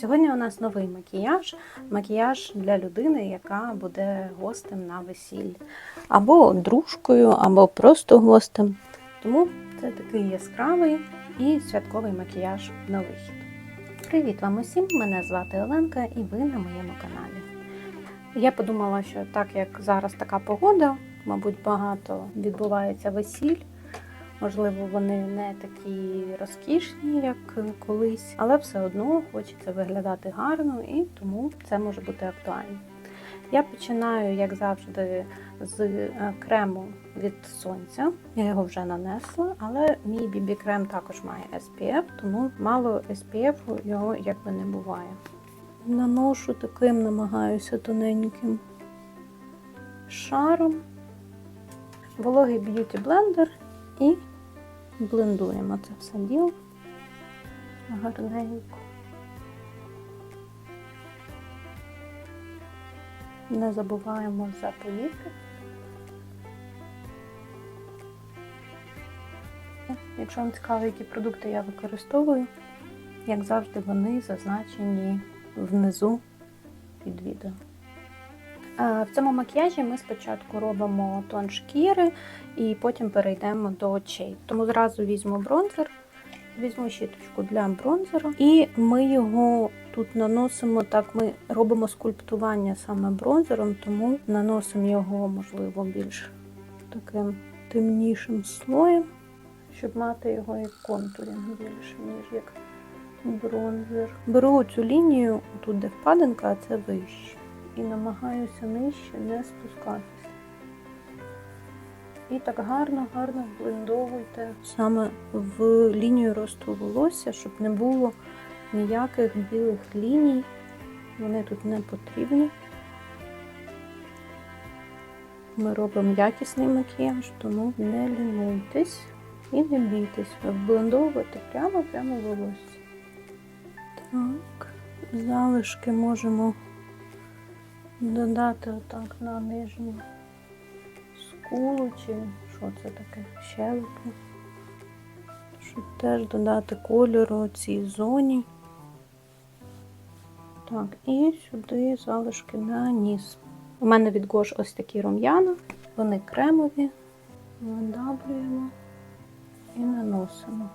Сьогодні у нас новий макіяж. Макіяж для людини, яка буде гостем на весіллі. Або дружкою, або просто гостем. Тому це такий яскравий і святковий макіяж на вихід. Привіт вам усім! Мене звати Оленка і ви на моєму каналі. Я подумала, що так як зараз така погода, мабуть, багато відбувається весіль. Можливо, вони не такі розкішні, як колись, але все одно хочеться виглядати гарно і тому це може бути актуально. Я починаю, як завжди, з е, крему від сонця. Я його вже нанесла, але мій BB-крем також має SPF, тому мало SPF його якби не буває. Наношу таким, намагаюся тоненьким шаром, вологий б'юті блендер і блендуємо це все діло гарненько. Не забуваємо за повіки. Якщо вам цікаво, які продукти я використовую, як завжди, вони зазначені внизу під відео. В цьому макіяжі ми спочатку робимо тон шкіри і потім перейдемо до очей. Тому зразу візьму бронзер, візьму щіточку для бронзера, і ми його тут наносимо так. Ми робимо скульптування саме бронзером, тому наносимо його, можливо, більш таким темнішим слоєм, щоб мати його як контурінг більше, ніж як бронзер. Беру цю лінію, тут де впадинка, а це вище і намагаюся нижче не спускатися. І так гарно, гарно блендовуйте саме в лінію росту волосся, щоб не було ніяких білих ліній. Вони тут не потрібні. Ми робимо якісний макіяж, тому не лінуйтесь і не бійтесь. Вблендовувати прямо-прямо волосся. Так, залишки можемо додати отак на нижню скулу, чи що це таке, щелепу, щоб теж додати кольору цій зоні. Так, і сюди залишки на ніс. У мене від Гош ось такі рум'яна, вони кремові, видаблюємо і наносимо.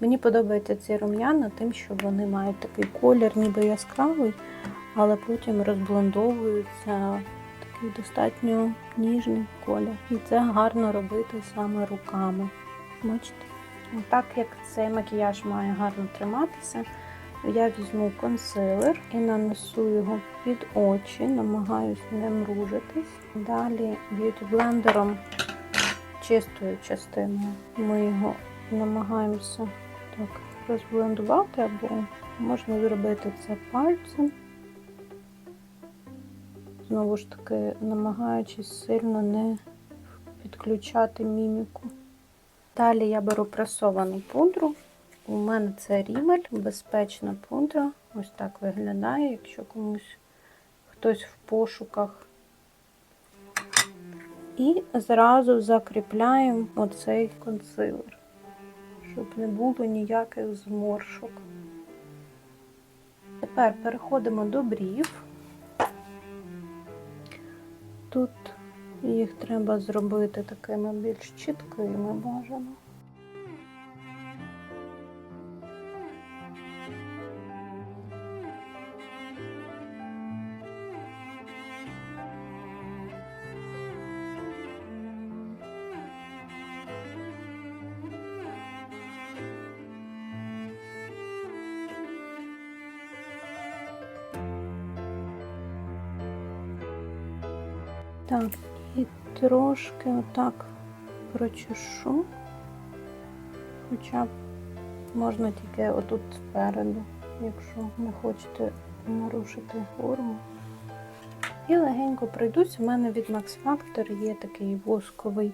Мені подобаються ці рум'яна тим, що вони мають такий колір, ніби яскравий, але потім розблендовуються такий достатньо ніжний колір. І це гарно робити саме руками. Бачите? Так як цей макіяж має гарно триматися, я візьму консилер і нанесу його під очі, намагаюся не мружитись. Далі б'юті-блендером чистою частиною ми його намагаємося так розблендувати, або можна зробити це пальцем. Знову ж таки, намагаючись сильно не підключати міміку. Далі я беру пресовану пудру. У мене це рівель, безпечна пудра. Ось так виглядає, якщо комусь хтось в пошуках. І зразу закріпляємо оцей консилер, щоб не було ніяких зморшок. Тепер переходимо до брів. Тут їх треба зробити такими більш чіткими бажано. Так, і трошки отак прочешу. Хоча б можна тільки отут спереду, якщо не хочете нарушити форму. І легенько пройдусь. У мене від Max Factor є такий восковий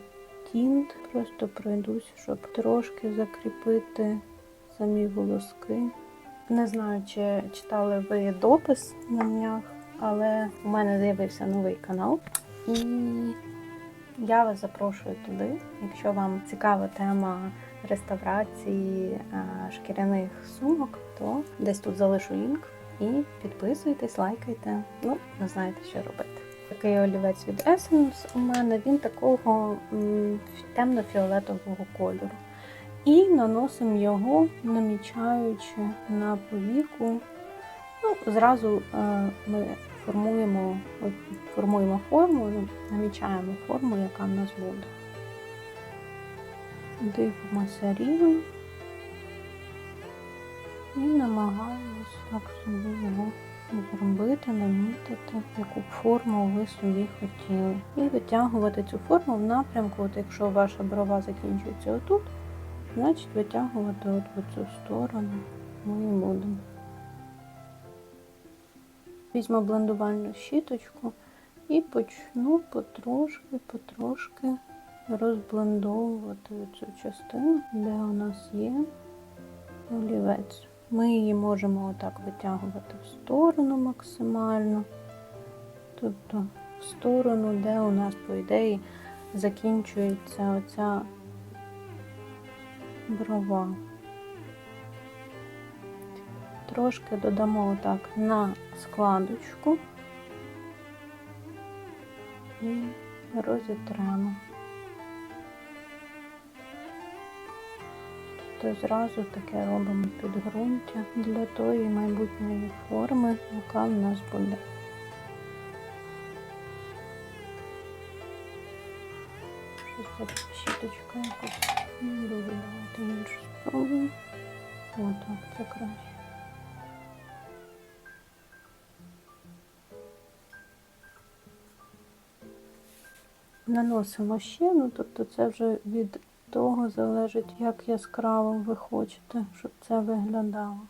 тінт. Просто пройдусь, щоб трошки закріпити самі волоски. Не знаю, чи читали ви допис на днях, але у мене з'явився новий канал. І я вас запрошую туди, якщо вам цікава тема реставрації е, шкіряних сумок, то десь тут залишу лінк. і підписуйтесь, лайкайте. Ну, ви знаєте, що робити. Такий олівець від Essence у мене, він такого темно-фіолетового кольору. І наносимо його, намічаючи на повіку. Ну, зразу е, ми формуємо, формуємо форму, намічаємо форму, яка в нас буде. Дивимося рівень і намагаємось так собі його зробити, намітити, яку форму ви собі хотіли. І витягувати цю форму в напрямку, от якщо ваша брова закінчується отут, значить витягувати от в цю сторону ми будемо. Візьму блендувальну щіточку і почну потрошки, потрошки розблендовувати цю частину, де у нас є олівець. Ми її можемо отак витягувати в сторону максимально, тобто в сторону, де у нас, по ідеї, закінчується оця брова. Трошки додамо отак на складочку і розітремо. То зразу таке робимо підґрунтя для тої майбутньої форми, яка в нас буде. Щось щіточка якось не дуже давайте іншу спробую. Отак, це краще. Наносимо ще, ну тобто це вже від того залежить, як яскраво ви хочете, щоб це виглядало.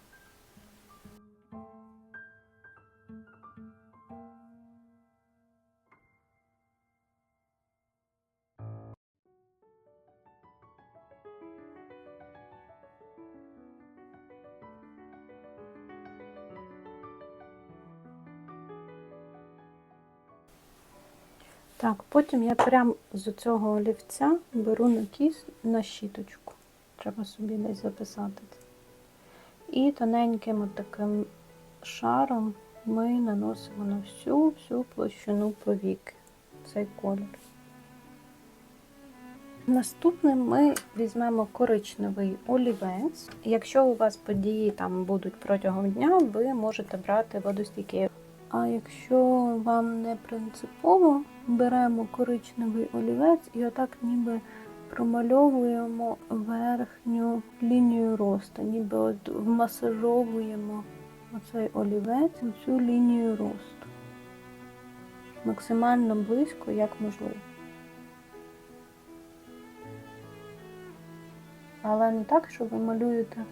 Так, потім я прям з цього олівця беру на кіс на щіточку. Треба собі десь записати. І тоненьким таким шаром ми наносимо на всю всю площину повіки цей колір. Наступним ми візьмемо коричневий олівець. Якщо у вас події там будуть протягом дня, ви можете брати водостійкий. А якщо вам не принципово, беремо коричневий олівець і отак ніби промальовуємо верхню лінію росту, ніби от вмасажовуємо оцей олівець у цю лінію росту. Максимально близько, як можливо. Але не так, що ви малюєте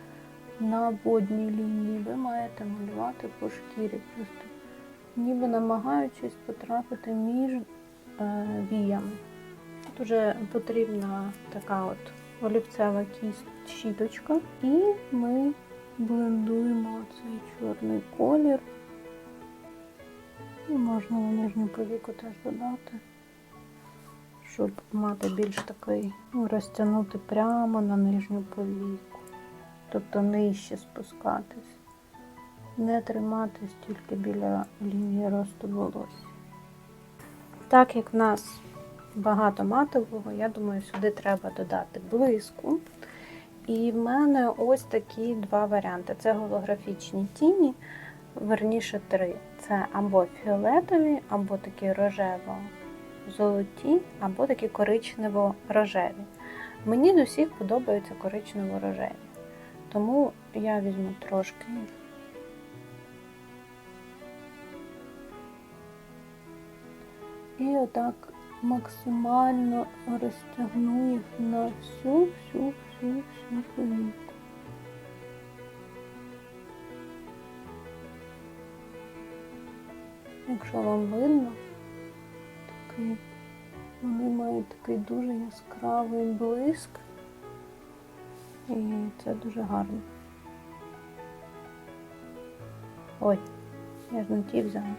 на водній лінії, ви маєте малювати по шкірі, просто ніби намагаючись потрапити між віями. Тут вже потрібна така от олівцева щіточка, і ми блендуємо цей чорний колір. І можна на нижню повіку теж додати, щоб мати більш такий, ну, розтягнути прямо на нижню повіку, тобто нижче спускатись, не триматись тільки біля лінії росту волосся. Так як в нас багато матового, я думаю, сюди треба додати блиску. І в мене ось такі два варіанти: це голографічні тіні, верніше три. Це або фіолетові, або такі рожево-золоті, або такі коричнево-рожеві. Мені з усіх подобаються коричнево-рожеві. Тому я візьму трошки їх. І отак максимально розтягну їх на всю, всю, всю, всю повіку. Якщо вам видно, такий, вони мають такий дуже яскравий блиск, і це дуже гарно. Ой, я ж не ті взяла.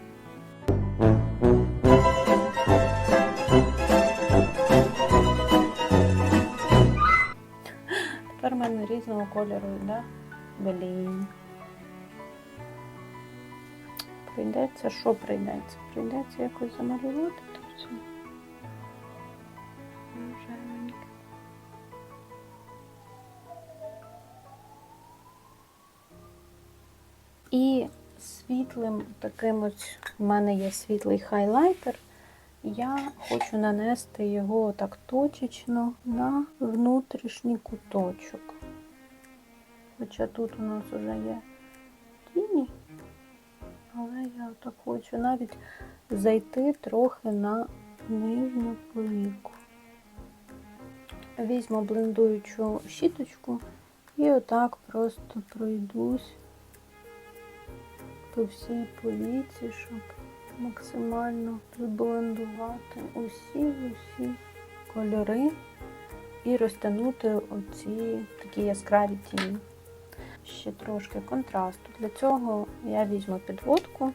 Мене різного кольору, да? Блін. Прийдеться, що прийдеться? Прийдеться якось замалювати тут все. І світлим таким ось у мене є світлий хайлайтер. Я хочу нанести його так точечно на внутрішній куточок. Хоча тут у нас вже є тіні, але я так хочу навіть зайти трохи на нижню повіку. Візьму блендуючу щіточку і отак просто пройдусь по всій повіці, щоб максимально зблендувати усі усі кольори і розтягнути оці такі яскраві тіні. Ще трошки контрасту. Для цього я візьму підводку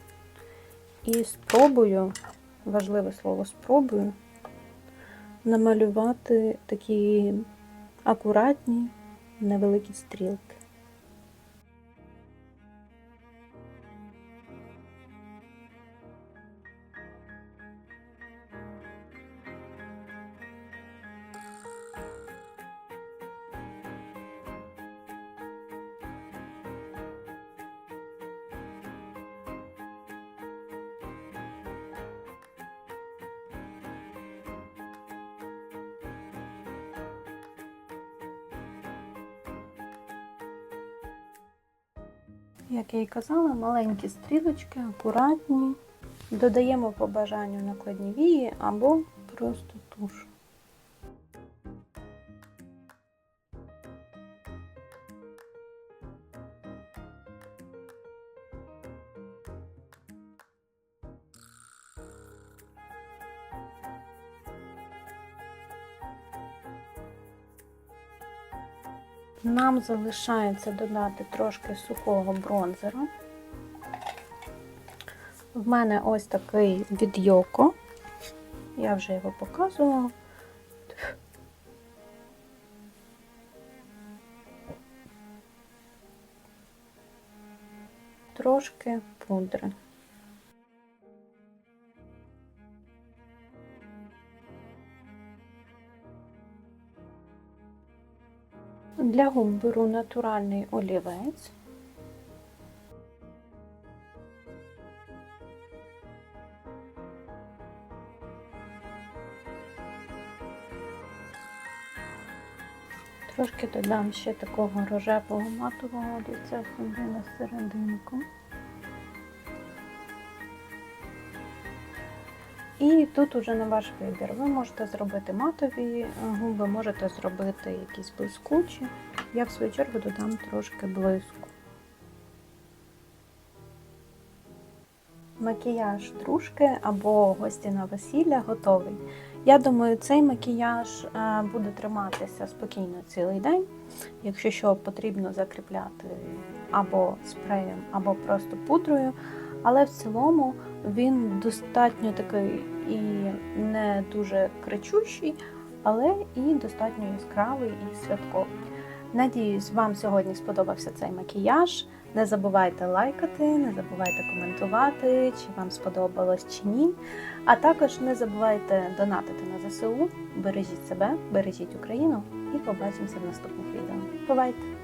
і спробую, важливе слово спробую, намалювати такі акуратні невеликі стрілки. Як я і казала, маленькі стрілочки, акуратні. Додаємо по бажанню накладні вії або просто туш. Нам залишається додати трошки сухого бронзера. В мене ось такий від Йоко. Я вже його показувала. Трошки пудри. Для губ беру натуральний олівець. Трошки додам ще такого рожевого матового олівця сюди на серединку. І тут уже на ваш вибір. Ви можете зробити матові губи, можете зробити якісь блискучі. Я в свою чергу додам трошки блиску. Макіяж дружки або гості на весілля готовий. Я думаю, цей макіяж е, буде триматися спокійно цілий день. Якщо що, потрібно закріпляти або спреєм, або просто пудрою. Але в цілому він достатньо такий і не дуже кричущий, але і достатньо яскравий і святковий. Надіюсь, вам сьогодні сподобався цей макіяж. Не забувайте лайкати, не забувайте коментувати, чи вам сподобалось чи ні. А також не забувайте донатити на ЗСУ. Бережіть себе, бережіть Україну і побачимося в наступних відео. Бувайте!